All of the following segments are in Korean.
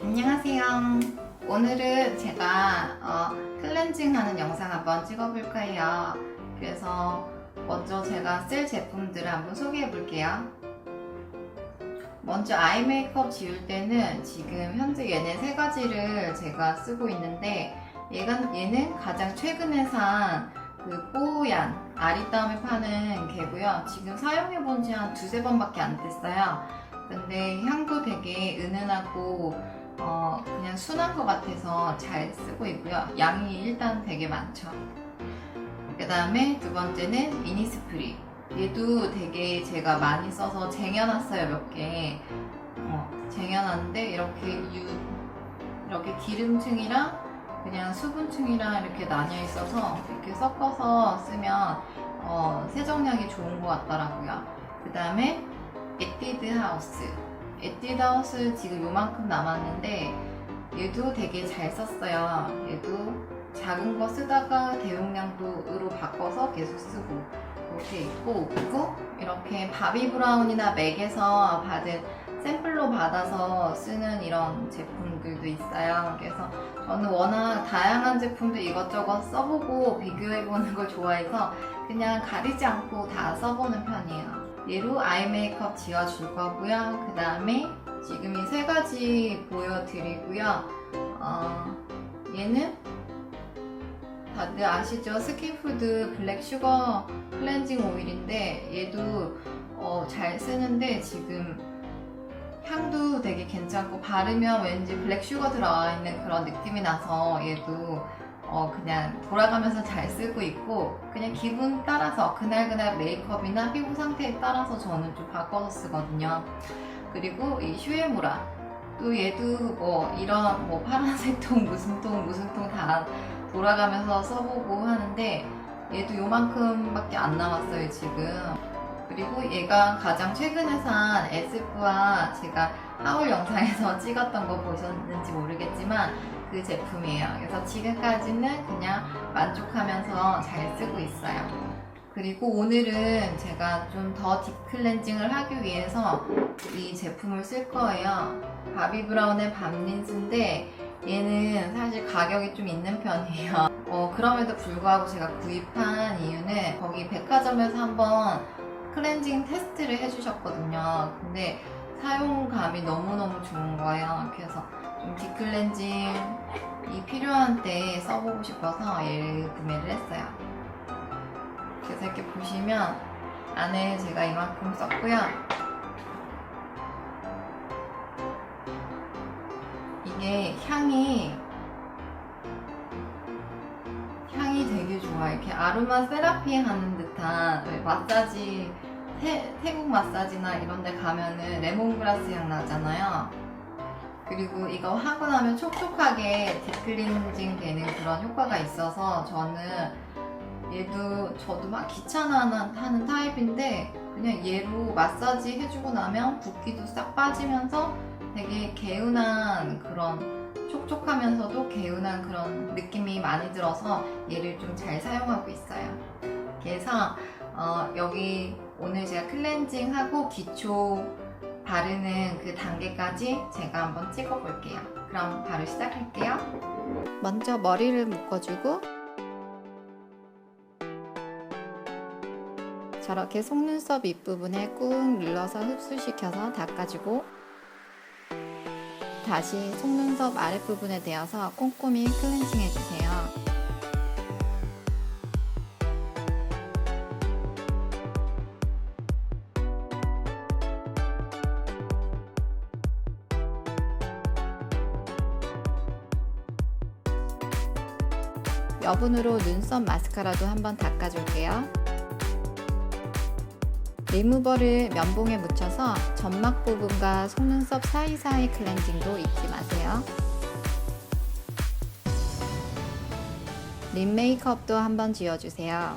안녕하세요. 오늘은 제가 어, 클렌징 하는 영상 한번 찍어볼 거예요. 그래서 먼저 제가 쓸 제품들을 한번 소개해 볼게요. 먼저 아이 메이크업 지울 때는 지금 현재 얘네 세 가지를 제가 쓰고 있는데 얘가, 얘는 가장 최근에 산 그 뽀얀 아리따움에 파는 개고요. 지금 사용해 본 지 한 두세 번밖에 안 됐어요. 근데 향도 되게 은은하고 어, 그냥 순한 것 같아서 잘 쓰고 있고요. 양이 일단 되게 많죠. 그 다음에 두 번째는 이니스프리. 얘도 되게 제가 많이 써서 쟁여놨어요, 몇 개. 어, 쟁여놨는데 이렇게 유, 이렇게 기름층이랑 그냥 수분층이랑 이렇게 나뉘어 있어서 이렇게 섞어서 쓰면 어, 세정력이 좋은 것 같더라고요. 그 다음에 에뛰드 하우스. 에뛰드 하우스 지금 요만큼 남았는데 얘도 되게 잘 썼어요. 얘도 작은 거 쓰다가 대용량도로 바꿔서 계속 쓰고 이렇게 있고 그리고 이렇게 바비 브라운이나 맥에서 받은 샘플로 받아서 쓰는 이런 제품들도 있어요. 그래서 저는 워낙 다양한 제품들 이것저것 써보고 비교해보는 걸 좋아해서 그냥 가리지 않고 다 써보는 편이에요. 얘로 아이 메이크업 지워줄 거고요. 그 다음에 지금 이 세 가지 보여드리고요. 어, 얘는 다들 아시죠? 스킨푸드 블랙 슈거 클렌징 오일인데 얘도 어, 잘 쓰는데 지금 향도 되게 괜찮고 바르면 왠지 블랙 슈거 들어가 있는 그런 느낌이 나서 얘도 어, 그냥 돌아가면서 잘 쓰고 있고 그냥 기분 따라서 그날그날 메이크업이나 피부 상태에 따라서 저는 좀 바꿔서 쓰거든요. 그리고 이 슈에무라 또 얘도 뭐 이런 뭐 파란색 통 무슨 통 무슨 통 다 돌아가면서 써보고 하는데 얘도 요만큼밖에 안 남았어요 지금. 그리고 얘가 가장 최근에 산 SF와 제가 하울 영상에서 찍었던 거 보셨는지 모르겠지만 그 제품이에요. 그래서 지금까지는 그냥 만족하면서 잘 쓰고 있어요. 그리고 오늘은 제가 좀 더 딥클렌징을 하기 위해서 이 제품을 쓸 거예요. 바비 브라운의 밤린스인데 얘는 사실 가격이 좀 있는 편이에요. 어, 그럼에도 불구하고 제가 구입한 이유는 거기 백화점에서 한번 클렌징 테스트를 해주셨거든요. 근데 사용감이 너무너무 좋은 거예요. 그래서 좀 딥클렌징이 필요한 때 써보고 싶어서 얘를 구매를 했어요. 그래서 이렇게 보시면 안에 제가 이만큼 썼고요. 이게 향이 향이 되게 좋아. 이렇게 아로마 세라피 하는 듯한 왜 마사지 태, 태국 마사지나 이런 데 가면은 레몬그라스 향 나잖아요. 그리고 이거 하고 나면 촉촉하게 딥클렌징 되는 그런 효과가 있어서 저는 얘도 저도 막 귀찮아하는 타입인데 그냥 얘로 마사지 해주고 나면 붓기도 싹 빠지면서 되게 개운한 그런 촉촉하면서도 개운한 그런 느낌이 많이 들어서 얘를 좀 잘 사용하고 있어요. 그래서 어, 여기 오늘 제가 클렌징하고 기초 바르는 그 단계까지 제가 한번 찍어 볼게요. 그럼 바로 시작할게요. 먼저 머리를 묶어주고 저렇게 속눈썹 윗부분에 꾹 눌러서 흡수시켜서 닦아주고 다시 속눈썹 아랫부분에 대어서 꼼꼼히 클렌징 해주세요. 여분으로 눈썹 마스카라도 한번 닦아줄게요. 리무버를 면봉에 묻혀서 점막 부분과 속눈썹 사이사이 클렌징도 잊지 마세요. 립 메이크업도 한번 지워주세요.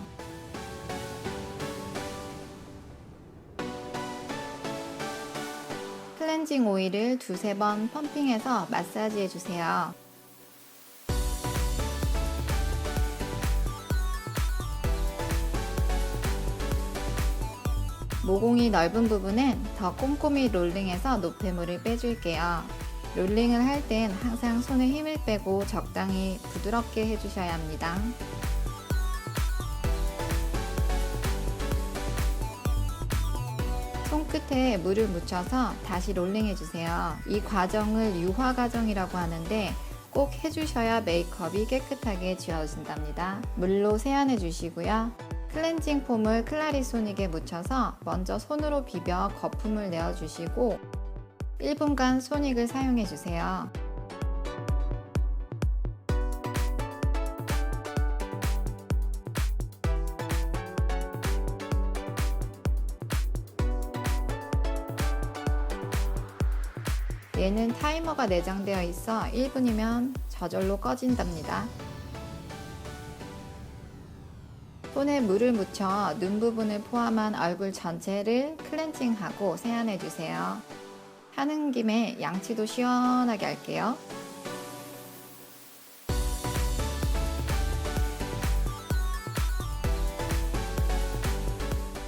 클렌징 오일을 두세 번 펌핑해서 마사지 해주세요. 모공이 넓은 부분은 더 꼼꼼히 롤링해서 노폐물을 빼줄게요. 롤링을 할 땐 항상 손에 힘을 빼고 적당히 부드럽게 해주셔야 합니다. 손끝에 물을 묻혀서 다시 롤링 해주세요. 이 과정을 유화 과정이라고 하는데 꼭 해주셔야 메이크업이 깨끗하게 지워진답니다. 물로 세안해 주시고요. 클렌징 폼을 클라리소닉에 묻혀서 먼저 손으로 비벼 거품을 내어주시고 1분간 소닉을 사용해 주세요. 얘는 타이머가 내장되어 있어 1분이면 저절로 꺼진답니다. 손에 물을 묻혀 눈 부분을 포함한 얼굴 전체를 클렌징하고 세안해 주세요. 하는 김에 양치도 시원하게 할게요.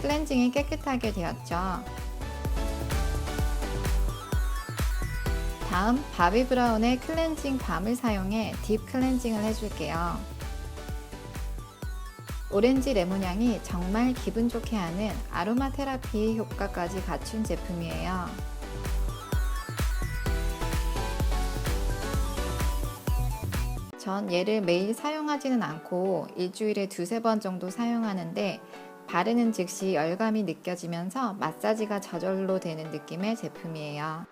클렌징이 깨끗하게 되었죠. 다음 바비 브라운의 클렌징 밤을 사용해 딥 클렌징을 해줄게요. 오렌지 레몬 향이 정말 기분 좋게 하는 아로마 테라피 효과까지 갖춘 제품이에요. 전 얘를 매일 사용하지는 않고 일주일에 두세 번 정도 사용하는데 바르는 즉시 열감이 느껴지면서 마사지가 저절로 되는 느낌의 제품이에요.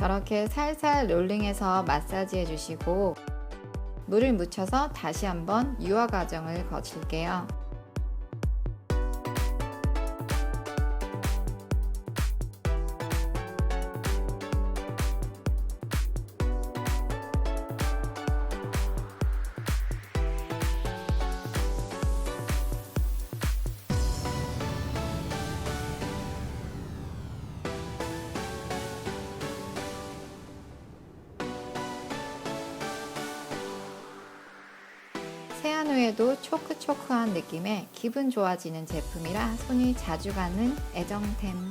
저렇게 살살 롤링해서 마사지 해 주시고 물을 묻혀서 다시 한번 유화 과정을 거칠게요. 세안 후에도 초크초크한 느낌의 기분 좋아지는 제품이라 손이 자주 가는 애정템.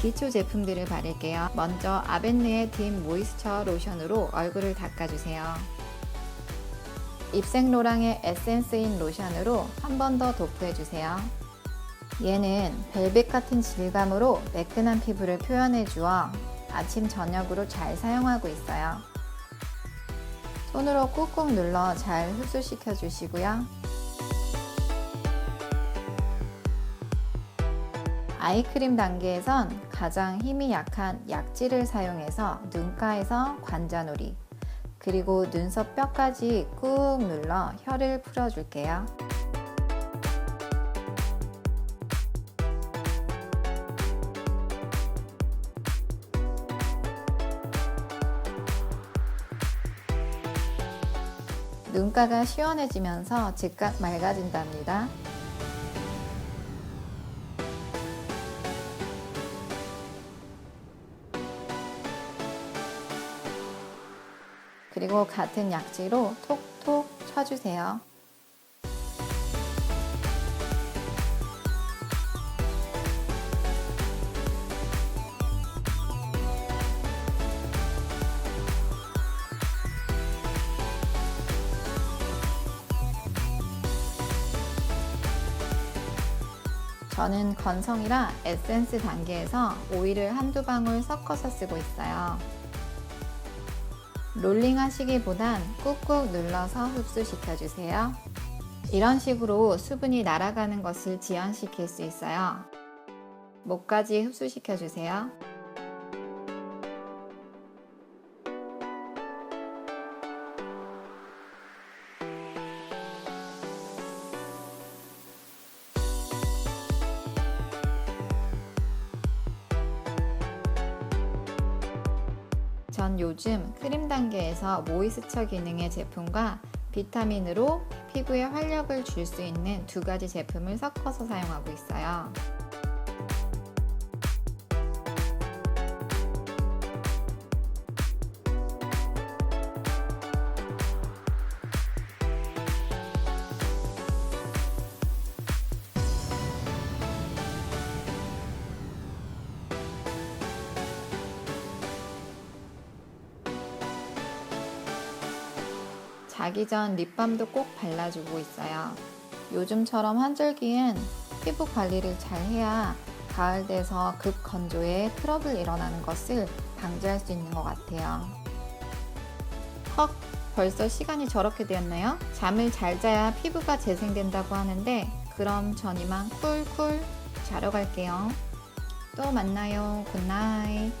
기초 제품들을 바를게요. 먼저 아벤느의 딥 모이스처 로션으로 얼굴을 닦아주세요. 입생로랑의 에센스인 로션으로 한 번 더 도프해주세요. 얘는 벨벳 같은 질감으로 매끈한 피부를 표현해 주어 아침 저녁으로 잘 사용하고 있어요. 손으로 꾹꾹 눌러 잘 흡수시켜 주시고요. 아이크림 단계에선 가장 힘이 약한 약지를 사용해서 눈가에서 관자놀이 그리고 눈썹 뼈까지 꾹 눌러 혀를 풀어줄게요. 눈가가 시원해지면서 즉각 맑아진답니다. 그리고 같은 약지로 톡톡 쳐주세요. 저는 건성이라 에센스 단계에서 오일을 한두 방울 섞어서 쓰고 있어요. 롤링 하시기보단 꾹꾹 눌러서 흡수시켜 주세요. 이런 식으로 수분이 날아가는 것을 지연시킬 수 있어요. 목까지 흡수시켜 주세요. 전 요즘 크림 단계에서 모이스처 기능의 제품과 비타민으로 피부에 활력을 줄 수 있는 두 가지 제품을 섞어서 사용하고 있어요. 자기 전 립밤도 꼭 발라주고 있어요. 요즘처럼 환절기엔 피부 관리를 잘 해야 가을 돼서 극건조에 트러블 일어나는 것을 방지할 수 있는 것 같아요. 헉, 벌써 시간이 저렇게 되었나요? 잠을 잘 자야 피부가 재생된다고 하는데 그럼 전 이만 쿨쿨 자러 갈게요. 또 만나요. 굿나잇.